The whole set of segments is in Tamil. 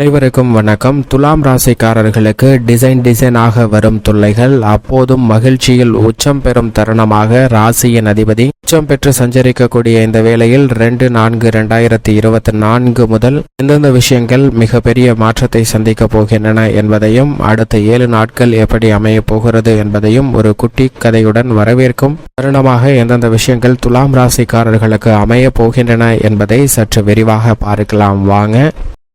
அனைவருக்கும் வணக்கம். துலாம் ராசிக்காரர்களுக்கு டிசைன் டிசைனாக வரும் தொல்லைகள். அப்போதும் மகிழ்ச்சியில் உச்சம் பெறும் தருணமாக ராசியின் அதிபதி உச்சம் பெற்று சஞ்சரிக்கக்கூடிய இந்த வேளையில் ரெண்டு நான்கு ரெண்டாயிரத்தி இருபத்தி நான்கு முதல் எந்தெந்த விஷயங்கள் மிகப்பெரிய மாற்றத்தை சந்திக்க போகின்றன என்பதையும் அடுத்த ஏழு நாட்கள் எப்படி அமைய போகிறது என்பதையும் ஒரு குட்டி கதையுடன் வரவேற்கும் தருணமாக எந்தெந்த விஷயங்கள் துலாம் ராசிக்காரர்களுக்கு அமைய போகின்றன என்பதை சற்று விரிவாக பார்க்கலாம். வாங்க.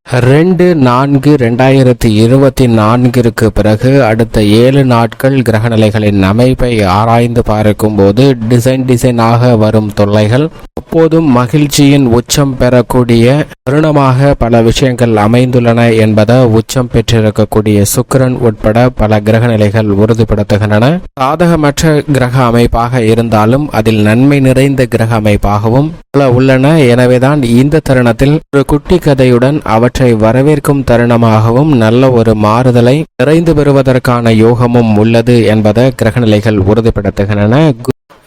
ரெண்டு நான்கு ரெண்டாயிரத்தி இருபத்தி நான்கிற்கு பிறகு அடுத்த ஏழு நாட்கள் கிரகநிலைகளின் அமைப்பை ஆராய்ந்து பார்க்கும்போது டிசைன் டிசைனாக வரும் தொல்லைகள் அப்போதும் மகிழ்ச்சியின் உச்சம் பெறக்கூடிய தருணமாக பல விஷயங்கள் அமைந்துள்ளன என்பதை உச்சம் பெற்றிருக்கக்கூடிய சுக்கரன் உட்பட பல கிரகநிலைகள் உறுதிப்படுத்துகின்றன. சாதகமற்ற கிரக அமைப்பாக இருந்தாலும் அதில் நன்மை நிறைந்த கிரக அமைப்பாகவும் உள்ளன. எனவேதான் இந்த தருணத்தில் ஒரு குட்டி கதையுடன் அவற்றை வரவேற்கும் தருணமாகவும் நல்ல ஒரு மாறுதலை நிறைந்து பெறுவதற்கான யோகமும் உள்ளது என்பதை கிரகநிலைகள் உறுதிப்படுத்துகின்றன.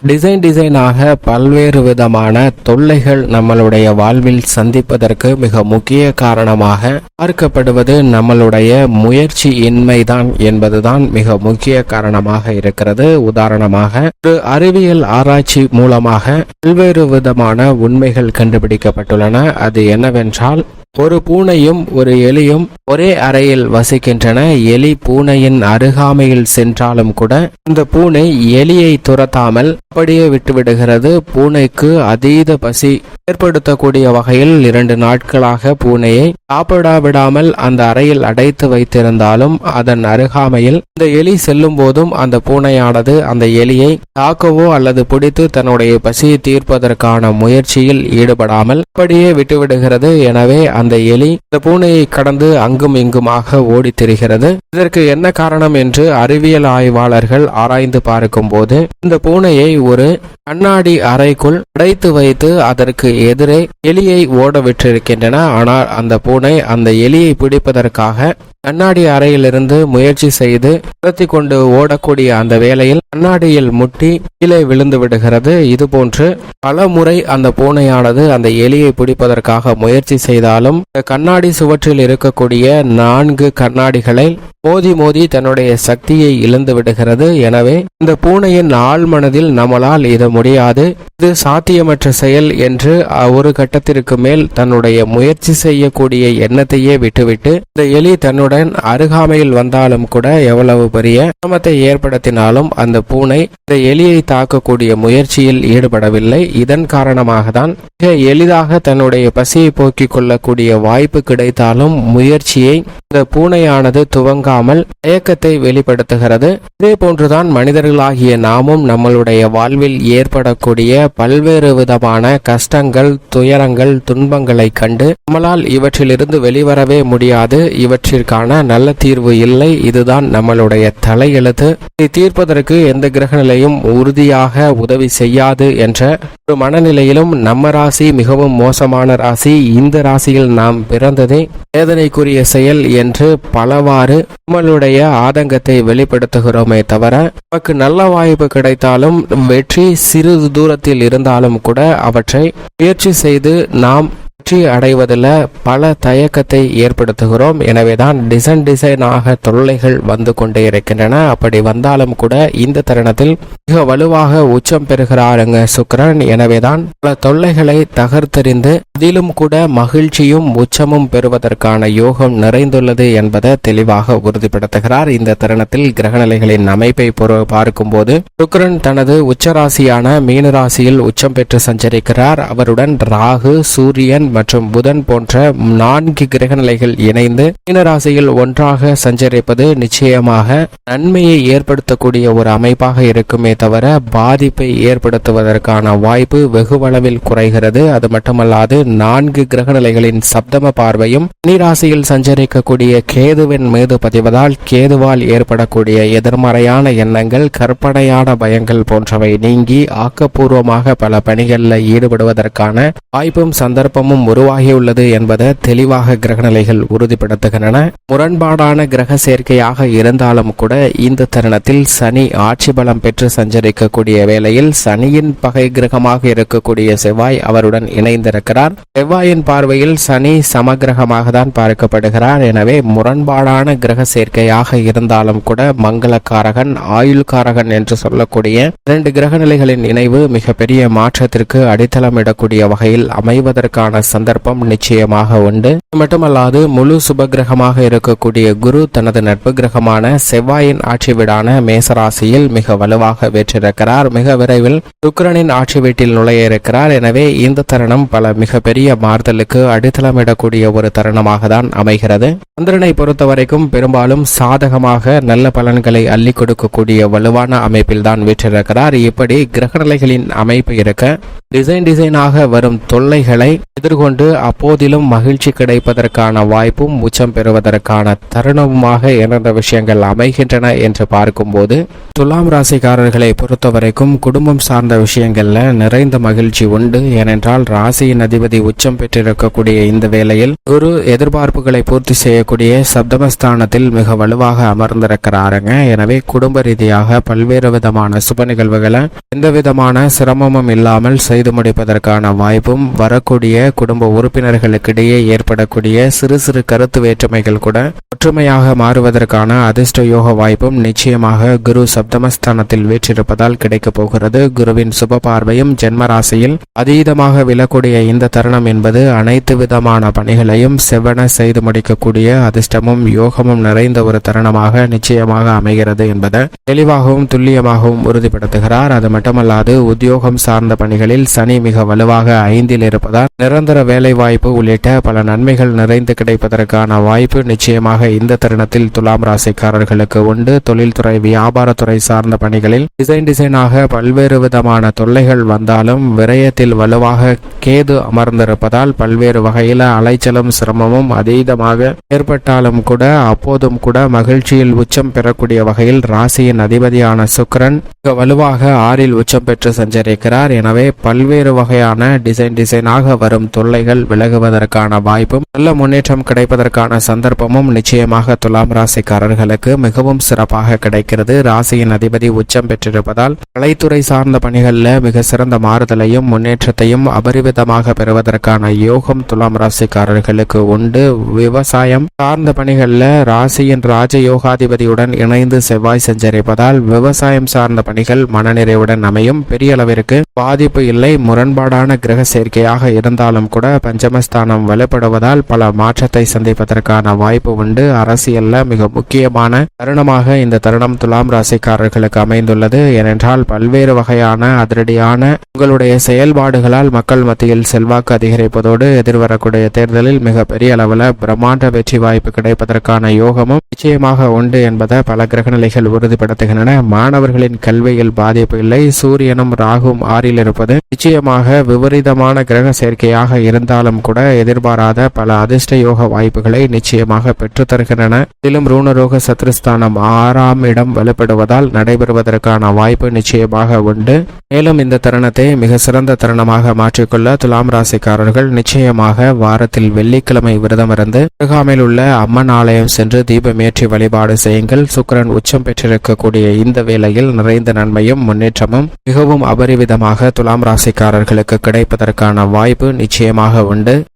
டிசைன் டிசைனாக பல்வேறு விதமான தொல்லைகள் நம்மளுடைய வாழ்வில் சந்திப்பதற்கு மிக முக்கிய காரணமாக பார்க்கப்படுவது நம்மளுடைய முயற்சி இன்மைதான் என்பதுதான் மிக முக்கிய காரணமாக இருக்கிறது. உதாரணமாக ஒரு அறிவியல் ஆராய்ச்சி மூலமாக பல்வேறு விதமான உண்மைகள் கண்டுபிடிக்கப்பட்டுள்ளன. அது என்னவென்றால் ஒரு பூனையும் ஒரு எலியும் ஒரே அறையில் வசிக்கின்றன. எலி பூனையின் அருகாமையில் சென்றாலும் கூட இந்த பூனை எலியை துரத்தாமல் அப்படியே விட்டுவிடுகிறது. பூனைக்கு அதீத பசி ஏற்படுத்தக்கூடிய வகையில் இரண்டு நாட்களாக பூனையை சாப்பிடாவிடாமல் அந்த அறையில் அடைத்து வைத்திருந்தாலும் அதன் அருகாமையில் இந்த எலி செல்லும் போதும் அந்த பூனையானது அந்த எலியை தாக்கவோ அல்லது பிடித்து தன்னுடைய பசியை தீர்ப்பதற்கான முயற்சியில் ஈடுபடாமல் அப்படியே விட்டுவிடுகிறது. எனவே அந்த எலி இந்த பூனையை கடந்து அங்கும் இங்குமாக ஓடி திரிகிறது. இதற்கு என்ன காரணம் என்று அறிவியல் ஆய்வாளர்கள் ஆராய்ந்து பார்க்கும்போது இந்த பூனையை ஒரு கண்ணாடி அறைக்குள் அடைத்து வைத்து அதற்கு எதிரே எலியை ஓட விட்டிருக்கின்றன. ஆனால் அந்த பூனை அந்த எலியை பிடிப்பதற்காக கண்ணாடி அறையிலிருந்து முயற்சி செய்து துரத்தி கொண்டு ஓடக்கூடிய அந்த வேளையில் கண்ணாடியில் முட்டி கீழே விழுந்து விடுகிறது. இதுபோன்று பல முறை அந்த பூனையானது அந்த எலியை பிடிப்பதற்காக முயற்சி செய்தாலும் இந்த கண்ணாடி சுவற்றில் இருக்கக்கூடிய நான்கு கண்ணாடிகளை மோதி மோதி தன்னுடைய சக்தியை இழந்து விடுகிறது. எனவே இந்த பூனையின் ஆழ்மனதில் நம்மளால் இது முடியாது. இது சாத்தியமற்ற செயல் என்று ஒரு கட்டத்திற்கு மேல் தன்னுடைய முயற்சி செய்யக்கூடிய எண்ணத்தையே விட்டுவிட்டு இந்த எலி தன்னுடன் அருகாமையில் வந்தாலும் கூட எவ்வளவு பெரிய சிரமத்தை ஏற்படுத்தினாலும் அந்த பூனை இந்த எலியை தாக்கக்கூடிய முயற்சியில் ஈடுபடவில்லை. இதன் காரணமாக தான் மிக எளிதாக தன்னுடைய பசியை போக்கிக் கொள்ளக்கூடிய வாய்ப்பு கிடைத்தாலும் முயற்சியை இந்த பூனையானது இல்லாமல் தயக்கத்தை வெளிப்படுத்துகிறது. இதே போன்றுதான் மனிதர்களாகிய நாமும் நம்மளுடைய வாழ்வில் ஏற்படக்கூடிய பல்வேறு விதமான கஷ்டங்கள் துயரங்கள் துன்பங்களை கண்டு நம்மளால் இவற்றிலிருந்து வெளிவரவே முடியாது. இவற்றிற்கான நல்ல தீர்வு இல்லை. இதுதான் நம்மளுடைய தலையெழுத்து. இதை தீர்ப்பதற்கு எந்த கிரகநிலையும் உறுதியாக உதவி செய்யாது என்ற ஒரு மனநிலையிலும் நம்ம ராசி மிகவும் மோசமான ராசி. இந்த ராசியில் நாம் பிறந்ததே வேதனைக்குரிய செயல் என்று பலவாறு நம்மளுடைய ஆதங்கத்தை வெளிப்படுத்துகிறோமே தவிர நமக்கு நல்ல வாய்ப்பு கிடைத்தாலும் வெற்றி சிறிது தூரத்தில் இருந்தாலும் கூட அவற்றை முயற்சி செய்து நாம் வெற்றி அடைவதில் பல தயக்கத்தை ஏற்படுத்துகிறோம். எனவேதான் டிசைன் டிசைனாக தொல்லைகள் வந்து கொண்டே இருக்கின்றன. அப்படி வந்தாலும் கூட இந்த தருணத்தில் மிக வலுவாக உச்சம் பெறுகிறாருங்க சுக்கிரன். எனவேதான் பல தொல்லைகளை தகர்த்தெறிந்து அதிலும் கூட மகிழ்ச்சியும் உச்சமும் பெறுவதற்கான யோகம் நிறைந்துள்ளது என்பதை தெளிவாக உறுதிப்படுத்துகிறார். இந்த தருணத்தில் கிரகநிலைகளின் அமைப்பை பார்க்கும்போது சுக்கரன் தனது உச்சராசியான மீனராசியில் உச்சம் பெற்று சஞ்சரிக்கிறார். அவருடன் ராகு சூரியன் மற்றும் புதன் போன்ற நான்கு கிரகநிலைகள் இணைந்து மீனராசியில் ஒன்றாக சஞ்சரிப்பது நிச்சயமாக நன்மையை ஏற்படுத்தக்கூடிய ஒரு அமைப்பாக இருக்குமே தவிர பாதிப்பை ஏற்படுத்துவதற்கான வாய்ப்பு வெகுவளவில் குறைகிறது. அது மட்டுமல்லாது நான்கு கிரகநிலைகளின் சப்தம பார்வையும் மீனராசியில் சஞ்சரிக்கக்கூடிய கேதுவின் மீது பதிவதால் கேதுவால் ஏற்படக்கூடிய எதிர்மறையான எண்ணங்கள் கற்பனையான பயங்கள் போன்றவை நீங்கி ஆக்கப்பூர்வமாக பல பணிகளில் ஈடுபடுவதற்கான வாய்ப்பும் சந்தர்ப்பமும் உருவாகியுள்ளது என்பதை தெளிவாக கிரகநிலைகள் உறுதிப்படுத்துகின்றன. முரண்பாடான கிரக சேர்க்கையாக இருந்தாலும் கூட இந்த தருணத்தில் சனி ஆட்சி பலம் பெற்று சஞ்சரிக்கக்கூடிய வேளையில் சனியின் பகை கிரகமாக இருக்கக்கூடிய செவ்வாய் அவருடன் இணைந்திருக்கிறார். செவ்வாயின் பார்வையில் சனி சமகிரகமாக தான் பார்க்கப்படுகிறார். எனவே முரண்பாடான கிரக சேர்க்கையாக இருந்தாலும் கூட மங்களக்காரகன் ஆயுள்காரகன் என்று சொல்லக்கூடிய இரண்டு கிரக நிலைகளின் இணைவு மிகப்பெரிய மாற்றத்திற்கு அடித்தளமிடக்கூடிய வகையில் அமைவதற்கான சந்தர்ப்பம் நிச்சயமாக உண்டு. மட்டுமல்லாது முழு சுபகிரகமாக இருக்கக்கூடிய குரு தனது நட்பு கிரகமான செவ்வாயின் ஆட்சி வீடான மேசராசியில் மிக வலுவாக வெற்றிருக்கிறார். மிக விரைவில் சுக்கரனின் ஆட்சி வீட்டில் நுழைய இருக்கிறார். எனவே இந்த தருணம் பல மிகப்பெரிய மாறுதலுக்கு அடித்தளமிடக்கூடிய ஒரு தருணமாக தான் அமைகிறது. சந்திரனை பொறுத்தவரைக்கும் பெரும்பாலும் சாதகமாக நல்ல பலன்களை அள்ளி கொடுக்கக்கூடிய வலுவான அமைப்பில் தான் வீற்றிருக்கிறார். இப்படி கிரகநிலைகளின் அமைப்பு இருக்க டிசைன் டிசைனாக வரும் தொல்லைகளை எதிர்கொள்ள கொண்டு அப்போதிலும் மகிழ்ச்சி கிடைப்பதற்கான வாய்ப்பும் உச்சம் பெறுவதற்கான தருணமுமாக எந்தெந்த விஷயங்கள் அமைகின்றன என்று பார்க்கும்போது துலாம் ராசிக்காரர்களை பொறுத்தவரைக்கும் குடும்பம் சார்ந்த விஷயங்கள்ல நிறைந்த மகிழ்ச்சி உண்டு. ஏனென்றால் ராசியின் அதிபதி உச்சம் பெற்றிருக்கக்கூடிய இந்த வேளையில் குரு எதிர்பார்ப்புகளை பூர்த்தி செய்யக்கூடிய சப்தமஸ்தானத்தில் மிக வலுவாக அமர்ந்திருக்கிறாருங்க. எனவே குடும்ப ரீதியாக பல்வேறு விதமான சுப நிகழ்வுகளை எந்த விதமான சிரமமும் இல்லாமல் செய்து முடிப்பதற்கான வாய்ப்பும் வரக்கூடிய குடும்ப உறுப்பினர்களுக்கிடையே ஏற்படக்கூடிய சிறு சிறு கருத்து வேற்றுமைகள் கூட ஒற்றுமையாக மாறுவதற்கான அதிர்ஷ்ட யோக வாய்ப்பும் நிச்சயமாக குரு சப்தமஸ்தானத்தில் வீற்றிருப்பதால் கிடைக்கப் போகிறது. குருவின் சுப பார்வையும் ஜென்மராசியில் அதீதமாக விழக்கூடிய இந்த தருணம் என்பது அனைத்து விதமான பணிகளையும் செவ்வன செய்து முடிக்கக்கூடிய அதிர்ஷ்டமும் யோகமும் நிறைந்த ஒரு தருணமாக நிச்சயமாக அமைகிறது என்பதை தெளிவாகவும் துல்லியமாகவும் உறுதிப்படுத்துகிறார். அது மட்டுமல்லாது உத்தியோகம் சார்ந்த பணிகளில் சனி மிக வலுவாக ஐந்தில் இருப்பதால் நிரந்தர நிரந்தர வேலைவாய்ப்பு உள்ளிட்ட பல நன்மைகள் நிறைந்து கிடைப்பதற்கான வாய்ப்பு நிச்சயமாக இந்த தருணத்தில் துலாம் ராசிக்காரர்களுக்கு உண்டு. தொழில்துறை வியாபாரத்துறை சார்ந்த பணிகளில் டிசைன் டிசைனாக பல்வேறு விதமான தொல்லைகள் வந்தாலும் விரயத்தில் வலுவாக கேது அமர்ந்திருப்பதால் பல்வேறு வகையில அலைச்சலும் சிரமமும் அதீதமாக ஏற்பட்டாலும் கூட அப்போதும் கூட மகிழ்ச்சியில் உச்சம் பெறக்கூடிய வகையில் ராசியின் அதிபதியான சுக்கரன் வலுவாக ஆறில் உச்சம் பெற்று சஞ்சரிக்கிறார். எனவே பல்வேறு வகையான டிசைன் டிசைனாக வரும் தொல்லைகள் விலகுவதற்கான வாய்ப்பும் நல்ல முன்னேற்றம் கிடைப்பதற்கான சந்தர்ப்பமும் நிச்சயமாக துலாம் ராசிக்காரர்களுக்கு மிகவும் சிறப்பாக கிடைக்கிறது. ராசியின் அதிபதி உச்சம் பெற்றிருப்பதால் கலைத்துறை சார்ந்த பணிகளில் மிக சிறந்த மாறுதலையும் முன்னேற்றத்தையும் அபரிவிதமாக பெறுவதற்கான யோகம் துலாம் ராசிக்காரர்களுக்கு உண்டு. விவசாயம் சார்ந்த பணிகளில் ராசியின் ராஜ யோகாதிபதியுடன் இணைந்து செவ்வாய் சஞ்சரிப்பதால் விவசாயம் சார்ந்த பணிகள் மனநிறைவுடன் அமையும். பெரிய அளவிற்கு பாதிப்பு இல்லை. முரண்பாடான கிரக சேர்க்கையாக இருந்தாலும் கூட பஞ்சமஸ்தானம் வலுப்படுவதால் பல மாற்றத்தை சந்திப்பதற்கான வாய்ப்பு உண்டு. அரசியல்ல மிக முக்கியமான தருணமாக இந்த தருணம் துலாம் ராசிக்காரர்களுக்கு அமைந்துள்ளது. ஏனென்றால் பல்வேறு வகையான அதிரடியான உங்களுடைய செயல்பாடுகளால் மக்கள் மத்தியில் செல்வாக்கு அதிகரிப்பதோடு எதிர்வரக்கூடிய தேர்தலில் மிக பெரிய அளவில் பிரம்மாண்ட வெற்றி வாய்ப்பு கிடைப்பதற்கான யோகமும் நிச்சயமாக உண்டு என்பதை பல கிரகநிலைகள் உறுதிப்படுத்துகின்றன. மாணவர்களின் கல்வியில் பாதிப்பு இல்லை. சூரியனும் ராகும் ஆறில் இருப்பது நிச்சயமாக விபரீதமான கிரக சேர்க்கையாக இருந்தாலும் கூட எதிர்பாராத பல அதிர்ஷ்ட யோக வாய்ப்புகளை நிச்சயமாக பெற்றுத்தருகின்றன இதிலும் ரூணரோக சத்ருஸ்தானம் ஆறாம் இடம் வலுப்படுவதால் நடைபெறுவதற்கான வாய்ப்பு நிச்சயமாக உண்டு. மேலும் இந்த தருணத்தை மிக சிறந்த தருணமாக மாற்றிக்கொள்ள துலாம் ராசிக்காரர்கள் நிச்சயமாக வாரத்தில் வெள்ளிக்கிழமை விரதமிருந்து அருகாமையில் உள்ள அம்மன் ஆலயம் சென்று தீபமேற்றி வழிபாடு செய்யுங்கள். சுக்கரன் உச்சம் பெற்றிருக்கக்கூடிய இந்த வேளையில் நிறைந்த நன்மையும் முன்னேற்றமும் மிகவும் அபரிவிதமாக துலாம் ராசிக்காரர்களுக்கு கிடைப்பதற்கான வாய்ப்பு நிச்சயமாக உண்டு.